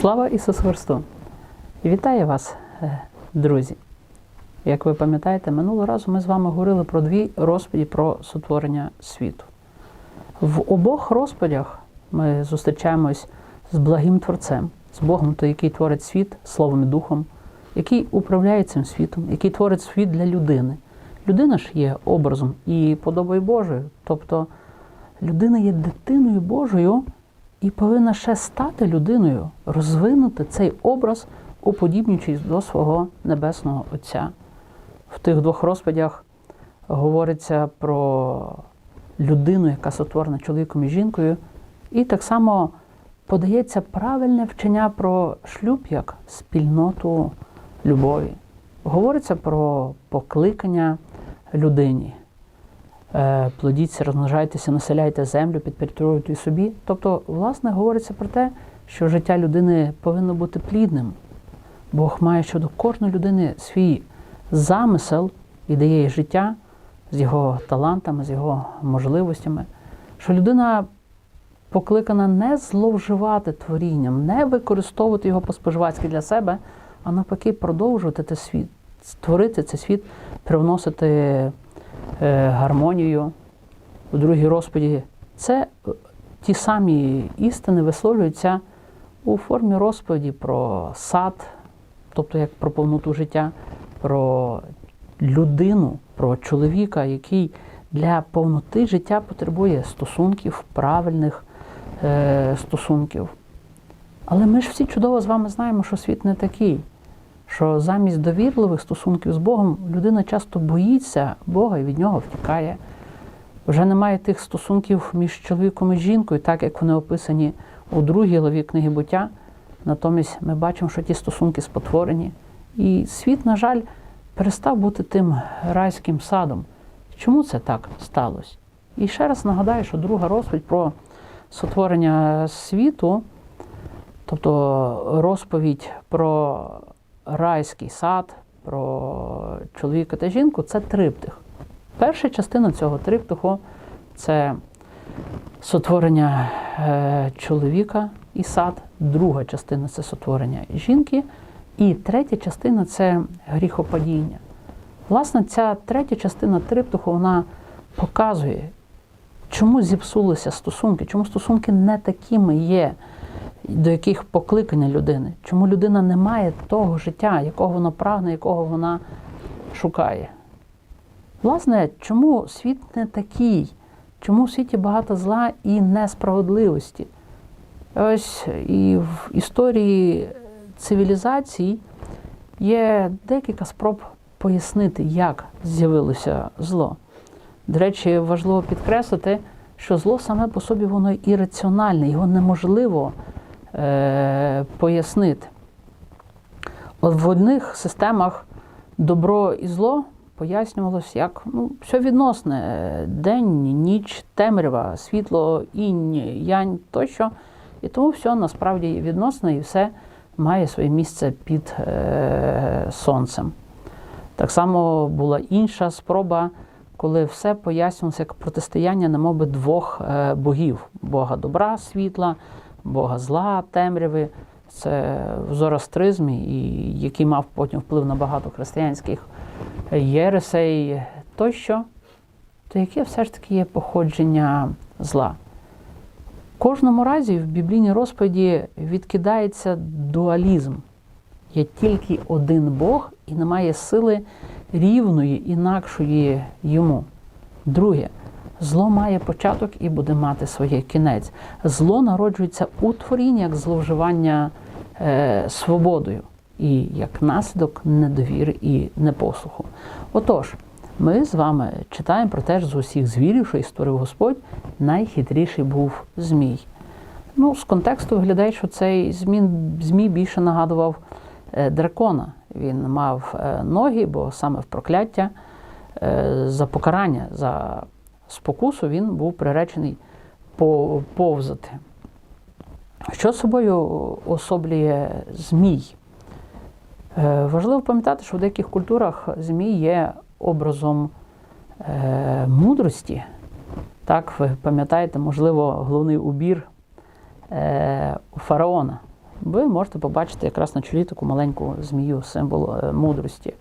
Слава Ісусу Христу! Вітаю вас, е, друзі! Як ви пам'ятаєте, минулого разу ми з вами говорили про дві розповіді про сотворення світу. В обох розповідях ми зустрічаємось з благим Творцем, з Богом, той, який творить світ Словом і Духом, який управляє цим світом, який творить світ для людини. Людина ж є образом і подобою Божою. Тобто людина є дитиною Божою і повинна ще стати людиною, розвинути цей образ, уподібнюючись до свого небесного Отця. В тих двох розповідях говориться про людину, яка сотворена чоловіком і жінкою, і так само подається правильне вчення про шлюб як спільноту любові. Говориться про покликання людині. Е, Плодіться, розмножайтеся, населяйте землю, підпорядкуйте собі. Тобто, власне, говориться про те, що життя людини повинно бути плідним. Бог має щодо кожної людини свій замисел і дає їй життя з його талантами, з його можливостями. Що людина покликана не зловживати творінням, не використовувати його по-споживацьки для себе, а навпаки, продовжувати цей світ, створити цей світ, привносити гармонію у другій розповіді. Це е, ті самі істини висловлюються у формі розповіді про сад, тобто як про повноту життя, про людину, про чоловіка, який для повноти життя потребує стосунків, правильних е, стосунків. Але ми ж всі чудово з вами знаємо, що світ не такий, що замість довірливих стосунків з Богом людина часто боїться Бога і від нього втікає. Вже немає тих стосунків між чоловіком і жінкою, так як вони описані у другій главі книги буття. Натомість ми бачимо, що ті стосунки спотворені. І світ, на жаль, перестав бути тим райським садом. Чому це так сталося? І ще раз нагадаю, що друга розповідь про сотворення світу, тобто розповідь про райський сад, про чоловіка та жінку це триптих. Перша частина цього триптиху це сотворення е, чоловіка і сад, друга частина це сотворення жінки, і третя частина це гріхопадіння. Власне, ця третя частина триптиху вона показує, чому зіпсулися стосунки, чому стосунки не такими є, до яких покликання людини, чому людина не має того життя, якого вона прагне, якого вона шукає. Власне, чому світ не такий? Чому в світі багато зла і несправедливості? Ось і в історії цивілізацій є декілька спроб пояснити, як з'явилося зло. До речі, важливо підкреслити, що зло саме по собі воно ірраціональне, його неможливо пояснити. От в одних системах добро і зло пояснювалося як ну, все відносне: день, ніч, темрява, світло, інь, янь тощо. І тому все насправді відносне і все має своє місце під е, сонцем. Так само була інша спроба, коли все пояснювалося як протистояння, немоби двох е, богів: Бога добра, світла, Бога зла, темряви. Це в зороастризмі, і який мав потім вплив на багато християнських єресей тощо, то яке все ж таки є походження зла. В кожному разі в біблійній розповіді відкидається дуалізм. Є тільки один Бог і немає сили рівної, інакшої йому. Друге, зло має початок і буде мати своє кінець. Зло народжується у творінні як зловживання е, свободою і як наслідок недовіри і непослуху. Отож, ми з вами читаємо про те, що з усіх звірів, що і створив Господь, найхитріший був Змій. Ну, з контексту виглядає, що цей Змій більше нагадував е, дракона. Він мав е, ноги, бо саме в прокляття е, за покарання, за спокусу він був приречений повзати. Що собою особлює Змій? Е, важливо пам'ятати, що в деяких культурах Змій є образом е, мудрості. Так, ви пам'ятаєте, можливо, головний убір е, фараона, ви можете побачити якраз на чолі таку маленьку змію, символ мудрості.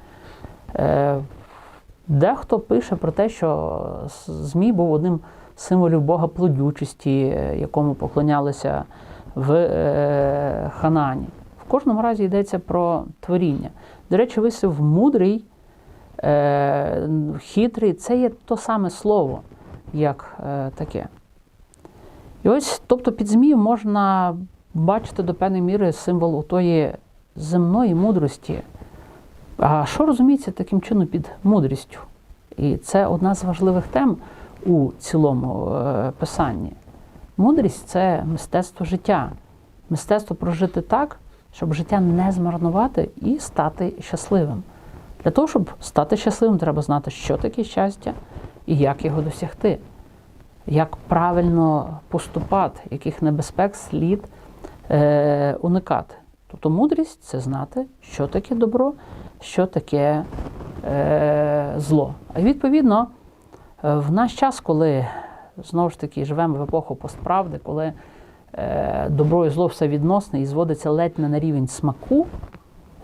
Дехто пише про те, що Змій був одним з символів Бога плодючості, якому поклонялися в е, Ханані. В кожному разі йдеться про творіння. До речі, вислів мудрий, е, хитрий це є то саме слово, як е, таке. І ось, тобто під змію можна бачити до певної міри символ тої земної мудрості. А що розуміється таким чином під мудрістю? І це одна з важливих тем у цілому е, писанні. Мудрість це мистецтво життя, мистецтво прожити так, щоб життя не змарнувати і стати щасливим. Для того, щоб стати щасливим, треба знати, що таке щастя і як його досягти, як правильно поступати, яких небезпек слід е, уникати. Тобто мудрість це знати, що таке добро, що таке е, зло. А відповідно, е, в наш час, коли знову ж таки живемо в епоху постправди, коли е, добро і зло все відносне і зводиться ледь не на рівень смаку,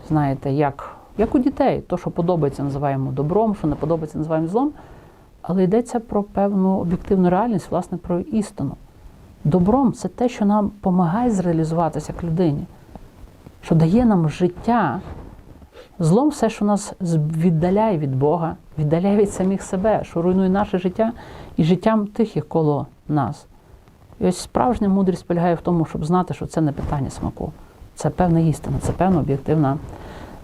знаєте, як, як у дітей, то, що подобається, називаємо добром, що не подобається, називаємо злом, але йдеться про певну об'єктивну реальність, власне, про істину. Добром це те, що нам допомагає зреалізуватися як людині, що дає нам життя. Злом все, що нас віддаляє від Бога, віддаляє від самих себе, що руйнує наше життя і життям тих, як коло нас. І ось справжня мудрість полягає в тому, щоб знати, що це не питання смаку, це певна істина, це певна об'єктивна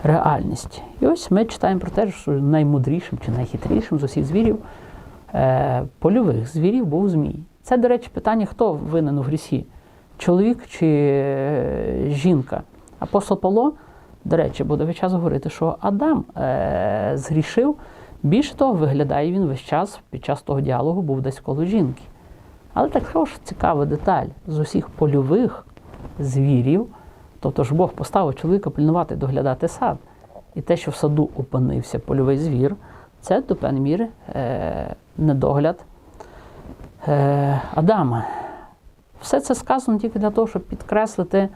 реальність. І ось ми читаємо про те, що наймудрішим чи найхитрішим з усіх звірів, е, польових звірів був змій. Це, до речі, питання, хто винен у грісі? Чоловік чи е, жінка? Апостол Павло, до речі, буде весь час говорити, що Адам е, згрішив. Більше того, виглядає він весь час під час того діалогу був десь коло жінки. Але також цікава деталь з усіх польових звірів, тобто ж Бог поставив чоловіка пильнувати, доглядати сад. І те, що в саду опинився польовий звір, це до певної міри е, недогляд е, Адама. Все це сказано тільки для того, щоб підкреслити,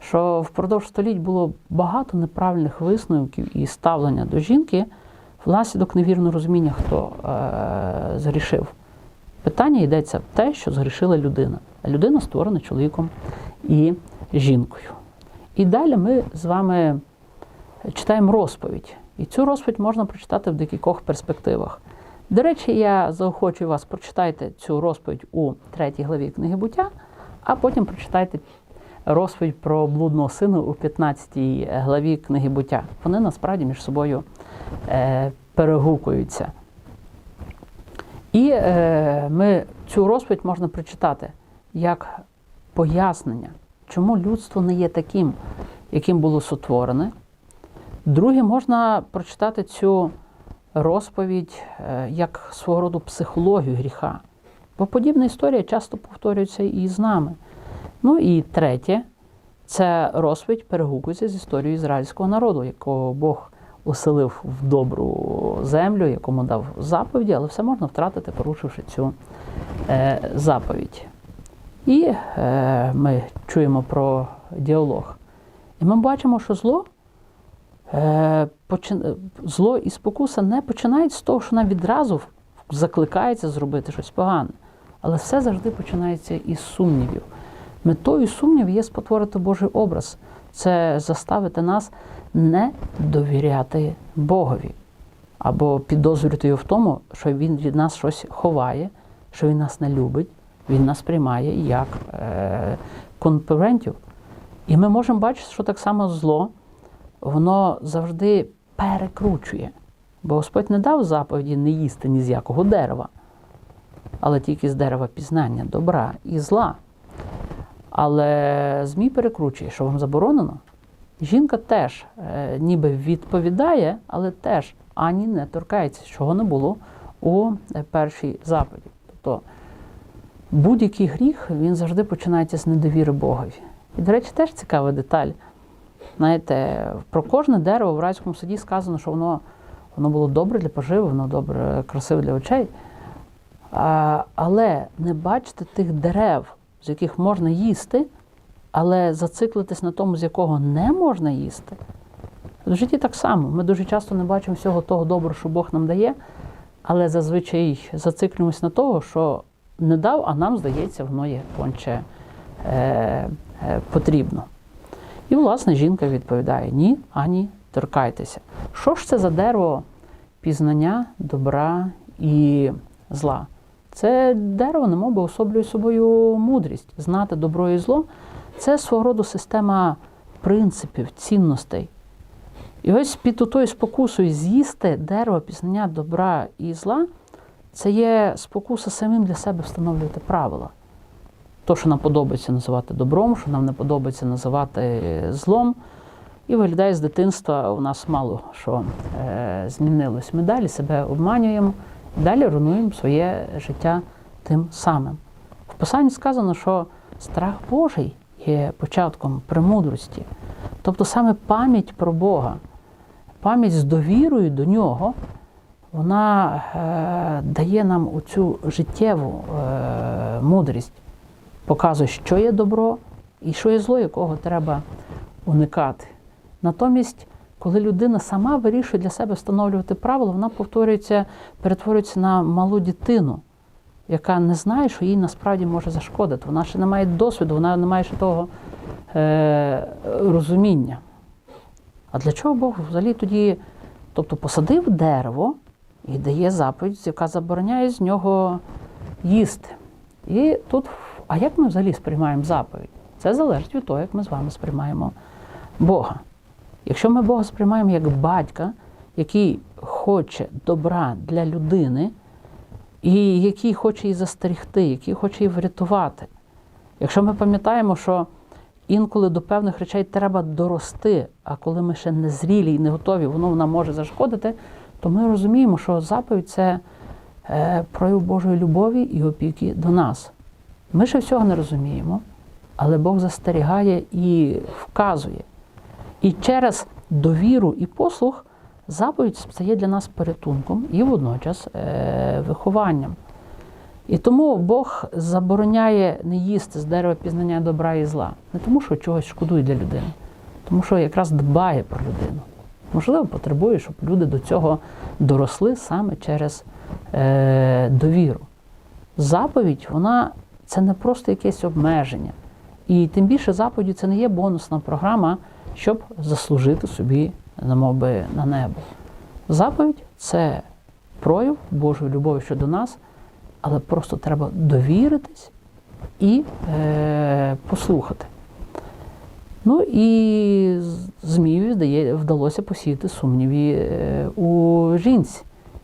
що впродовж століть було багато неправильних висновків і ставлення до жінки внаслідок невірного розуміння, хто е, згрішив. Питання йдеться в те, що згрішила людина. А людина створена чоловіком і жінкою. І далі ми з вами читаємо розповідь. І цю розповідь можна прочитати в декількох перспективах. До речі, я заохочую вас, прочитайте цю розповідь у третій главі книги буття, а потім прочитайте розповідь про блудного сина у 15 главі книги буття. Вони насправді між собою е, перегукуються. І е, ми цю розповідь можна прочитати як пояснення, чому людство не є таким, яким було сотворене. Друге, можна прочитати цю розповідь е, як свого роду психологію гріха. Бо подібна історія часто повторюється і з нами. Ну і третє, це розповідь перегукується з історією ізраїльського народу, якого Бог оселив в добру землю, якому дав заповіді, але все можна втратити, порушивши цю е, заповідь. І е, ми чуємо про діалог. І ми бачимо, що зло, е, зло і спокуса не починають з того, що нам відразу закликається зробити щось погане. Але все завжди починається із сумнівів. Метою сумнівів є спотворити Божий образ. Це заставити нас не довіряти Богові. Або підозрювати його в тому, що він від нас щось ховає, що він нас не любить, він нас приймає як е, конкурентів. І ми можемо бачити, що так само зло, воно завжди перекручує. Бо Господь не дав заповіді не їсти ні з якого дерева, але тільки з дерева пізнання добра і зла. Але Змій перекручує, що вам заборонено. Жінка теж е, ніби відповідає, але теж ані не торкається, чого не було у е, першій заповіді. Тобто будь-який гріх він завжди починається з недовіри Богові. І, до речі, теж цікава деталь. Знаєте, про кожне дерево в райському саді сказано, що воно, воно було добре для поживи, воно добре, красиве для очей. А, але не бачити тих дерев, з яких можна їсти, але зациклитись на тому, з якого не можна їсти. В житті так само. Ми дуже часто не бачимо всього того доброго, що Бог нам дає, але зазвичай зациклюємось на того, що не дав, а нам здається, воно є конче е, е, потрібно. І, власне, жінка відповідає: ні, ані торкайтеся. Що ж це за дерево пізнання добра і зла? Це дерево, немов би особлює собою мудрість. Знати добро і зло це свого роду система принципів, цінностей. І ось під тою спокусою з'їсти дерево пізнання добра і зла, це є спокуса самим для себе встановлювати правила. То, що нам подобається називати добром, що нам не подобається називати злом. І виглядає з дитинства, у нас мало що е, змінилось. Ми далі себе обманюємо, далі руйнуємо своє життя тим самим. В Писанні сказано, що страх Божий є початком премудрості. Тобто саме пам'ять про Бога, пам'ять з довірою до нього, вона е, дає нам оцю життєву е, мудрість, показує, що є добро і що є зло, якого треба уникати. Натомість, коли людина сама вирішує для себе встановлювати правила, вона повторюється, перетворюється на малу дитину, яка не знає, що їй насправді може зашкодити. Вона ще не має досвіду, вона не має ще того е, розуміння. А для чого Бог взагалі тоді, тобто посадив дерево і дає заповідь, яка забороняє з нього їсти. І тут, а як ми взагалі сприймаємо заповідь? Це залежить від того, як ми з вами сприймаємо Бога. Якщо ми Бога сприймаємо як батька, який хоче добра для людини, і який хоче її застерігти, який хоче її врятувати. Якщо ми пам'ятаємо, що інколи до певних речей треба дорости, а коли ми ще не зрілі і не готові, воно нам може зашкодити, то ми розуміємо, що заповідь це е, прояв Божої любові і опіки до нас. Ми ще всього не розуміємо, але Бог застерігає і вказує. І через довіру і послух заповідь стає для нас порятунком і водночас е, вихованням. І тому Бог забороняє не їсти з дерева пізнання добра і зла. Не тому, що чогось шкодує для людини, тому що якраз дбає про людину. Можливо, потребує, щоб люди до цього доросли саме через е, довіру. Заповідь, вона це не просто якесь обмеження. І тим більше заповіді це не є бонусна програма, щоб заслужити собі, немов на небо. Заповідь це прояв Божої любові щодо нас, але просто треба довіритись і е, послухати. Ну і Змієві здає, вдалося посіяти сумніві е, у жінці.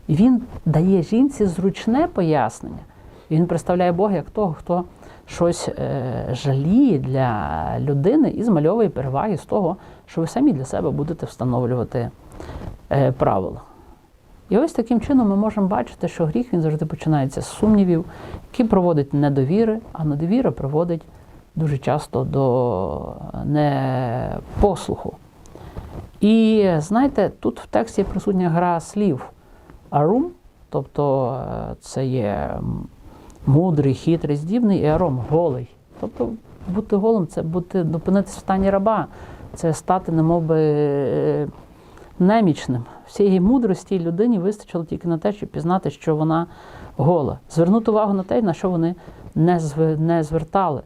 І він дає жінці зручне пояснення. Він представляє Бога як того, хто щось е, жаліє для людини і змальовує переваги з того, що ви самі для себе будете встановлювати е, правила. І ось таким чином ми можемо бачити, що гріх він завжди починається з сумнівів, які проводить недовіри, а недовіра приводить дуже часто до непослуху. І знаєте, тут в тексті присутня гра слів арум, тобто е, це є мудрий, хитрий, здібний, і аром голий. Тобто бути голим це бути допинитися в стані раба, це стати немовби е, немічним. Всієї мудрості людині вистачило тільки на те, щоб пізнати, що вона гола. Звернути увагу на те, на що вони не не звертали.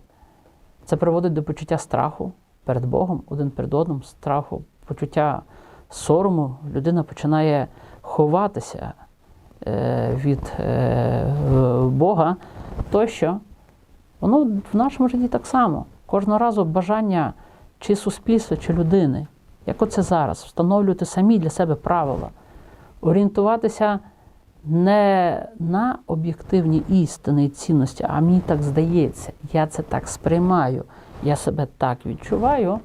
Це приводить до почуття страху перед Богом, один перед одним, страху, почуття сорому. Людина починає ховатися від е, Бога, тощо. Воно в нашому житті так само. Кожного разу бажання чи суспільства, чи людини, як оце зараз, встановлювати самі для себе правила, орієнтуватися не на об'єктивні істини і цінності, а мені так здається, я це так сприймаю, я себе так відчуваю.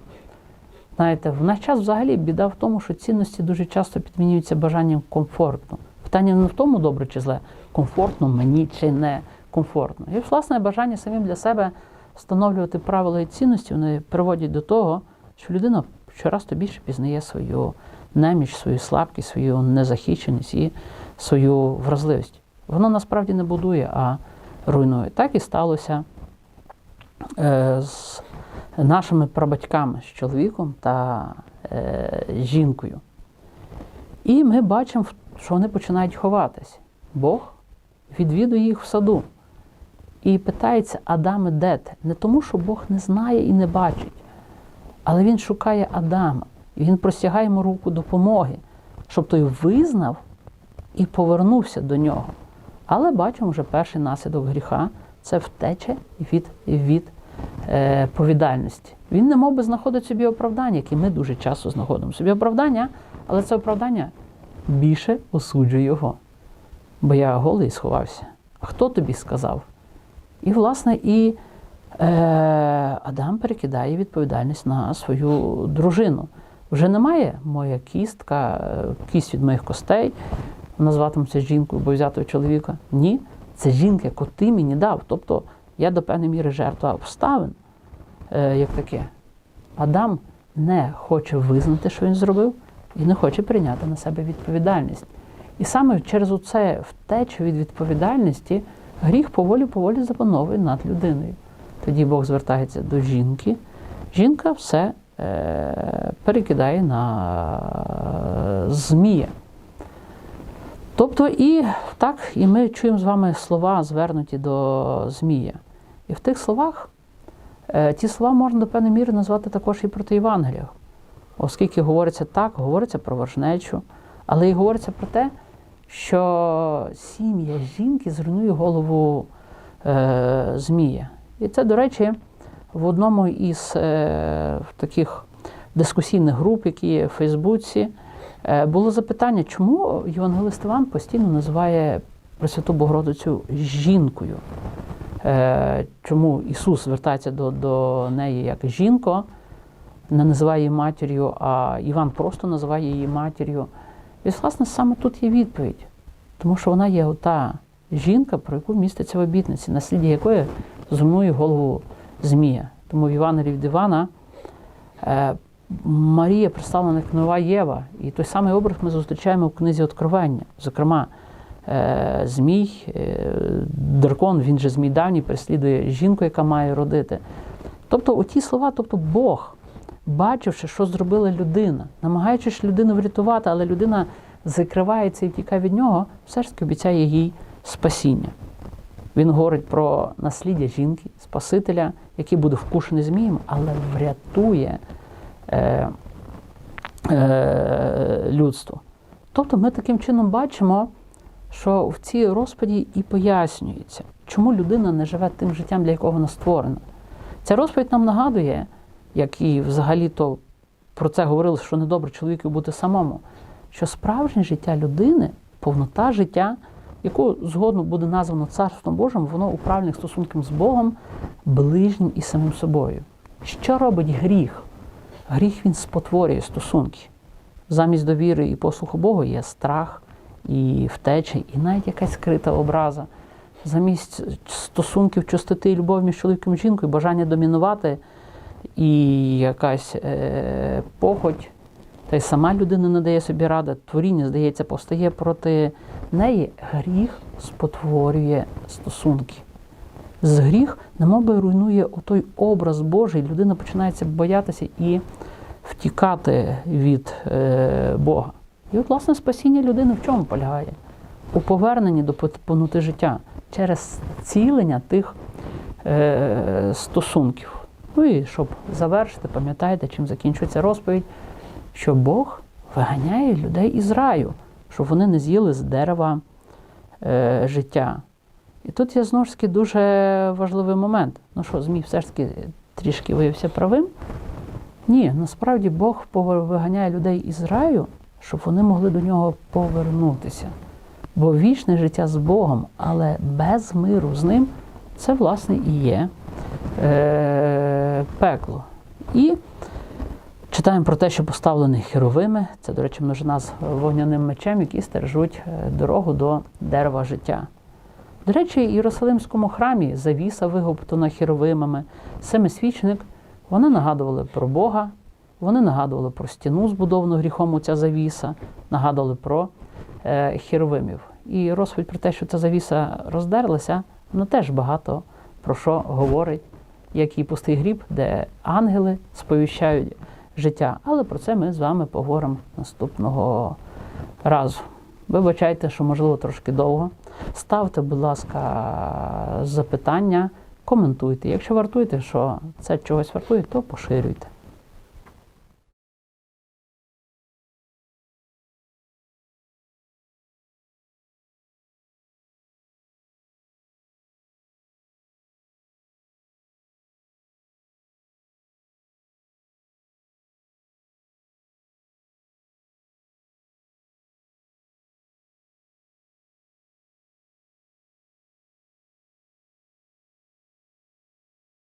Знаєте, в наш час взагалі біда в тому, що цінності дуже часто підмінюються бажанням комфортно. Питання не в тому, добре чи зле, комфортно мені чи не комфортно. І, власне, бажання самим для себе встановлювати правила і цінності, вони приводять до того, що людина щораз то більше пізнає свою неміч, свою слабкість, свою незахищеність і свою вразливість. Воно насправді не будує, а руйнує. Так і сталося е, з нашими прабатьками з чоловіком та е, жінкою. І ми бачимо, що вони починають ховатись. Бог відвідує їх в саду і питається, Адаме, де ти? Не тому, що Бог не знає і не бачить, але він шукає Адама. І він простягає йому руку допомоги, щоб той визнав і повернувся до нього. Але бачимо вже перший наслідок гріха це втеча від, від е, повідальності. Він не мов би знаходить собі оправдання, які ми дуже часто знаходимо собі оправдання, але це оправдання більше осуджує його. Бо я голий сховався. Хто тобі сказав? І, власне, і е, Адам перекидає відповідальність на свою дружину. Вже немає моя кістка, кість від моїх костей, назватимуся жінкою, бо взятого чоловіка. Ні, це жінка, яку ти мені дав. Тобто я до певної міри жертва обставин, е, як таке. Адам не хоче визнати, що він зробив, і не хоче прийняти на себе відповідальність. І саме через оце втечу від відповідальності гріх поволі-поволі запановує над людиною. Тоді Бог звертається до жінки. Жінка все е, перекидає на е, змія. Тобто, і так, і ми чуємо з вами слова, звернуті до Змія. І в тих словах е, ті слова можна до певної міри назвати також і проти Євангелія. Оскільки говориться так, говориться про ворожнечу, але і говориться про те, що сім'я жінки зруйнує голову е, Змія. І це, до речі, в одному із е, таких дискусійних груп, які є в Фейсбуці, е, було запитання, чому Євангелист Іван постійно називає Пресвяту Богородицю жінкою. Е, чому Ісус звертається до, до неї як жінко, не називає її матір'ю, а Іван просто називає її матір'ю. І, власне, саме тут є відповідь. Тому що вона є та жінка, про яку міститься в обітниці, насліддя якої зумує голову Змія. Тому в Івана е, Марія представлена як нова Єва. І той самий образ ми зустрічаємо в книзі Откровення. Зокрема, е, Змій, е, дракон, він же Змій давній, переслідує жінку, яка має родити. Тобто, оті слова, тобто Бог, бачивши, що зробила людина, намагаючись людину врятувати, але людина закривається і тікає від нього, все ж таки обіцяє їй спасіння. Він говорить про насліддя жінки, Спасителя, який буде вкушений змієм, але врятує е, е, людство. Тобто ми таким чином бачимо, що в цій розповіді і пояснюється, чому людина не живе тим життям, для якого вона створена. Ця розповідь нам нагадує, як і взагалі-то про це говорили, що недобре чоловіку бути самому, що справжнє життя людини, повнота життя, яку згодно буде названо Царством Божим, воно у правильних стосунках з Богом, ближнім і самим собою. Що робить гріх? Гріх він спотворює стосунки. Замість довіри і послуху Богу є страх і втеча, і навіть якась скрита образа. Замість стосунків чистоти і любові між чоловіком і жінкою, бажання домінувати і якась е, похоть, та й сама людина не дає собі ради, творіння, здається, постає проти неї, гріх спотворює стосунки. З гріх, немоби руйнує той образ Божий, людина починається боятися і втікати від е, Бога. І от, власне, спасіння людини в чому полягає? У поверненні до повноти життя через цілення тих е, стосунків. Ну і щоб завершити, пам'ятаєте, чим закінчується розповідь, що Бог виганяє людей із раю, щоб вони не з'їли з дерева е, життя. І тут є знову ж таки дуже важливий момент. Ну що, Змій все ж таки трішки виявився правим? Ні, насправді Бог виганяє людей із раю, щоб вони могли до нього повернутися. Бо вічне життя з Богом, але без миру з ним, це, власне, і є е, пекло. І читаємо про те, що поставлені херовими, це, до речі, множина з вогняним мечем, які стережуть дорогу до дерева життя. До речі, в Єрусалимському храмі завіса вигоптана херовимами, семисвічник, вони нагадували про Бога, вони нагадували про стіну, збудовану гріхом ця завіса, нагадували про е, херовимів. І розповідь про те, що ця завіса роздерлася, вона теж багато про що говорить як і пустий гріб, де ангели сповіщають життя. Але про це ми з вами поговоримо наступного разу. Вибачайте, що можливо трошки довго. Ставте, будь ласка, запитання, коментуйте. Якщо вартуєте, що це чогось вартує, то поширюйте.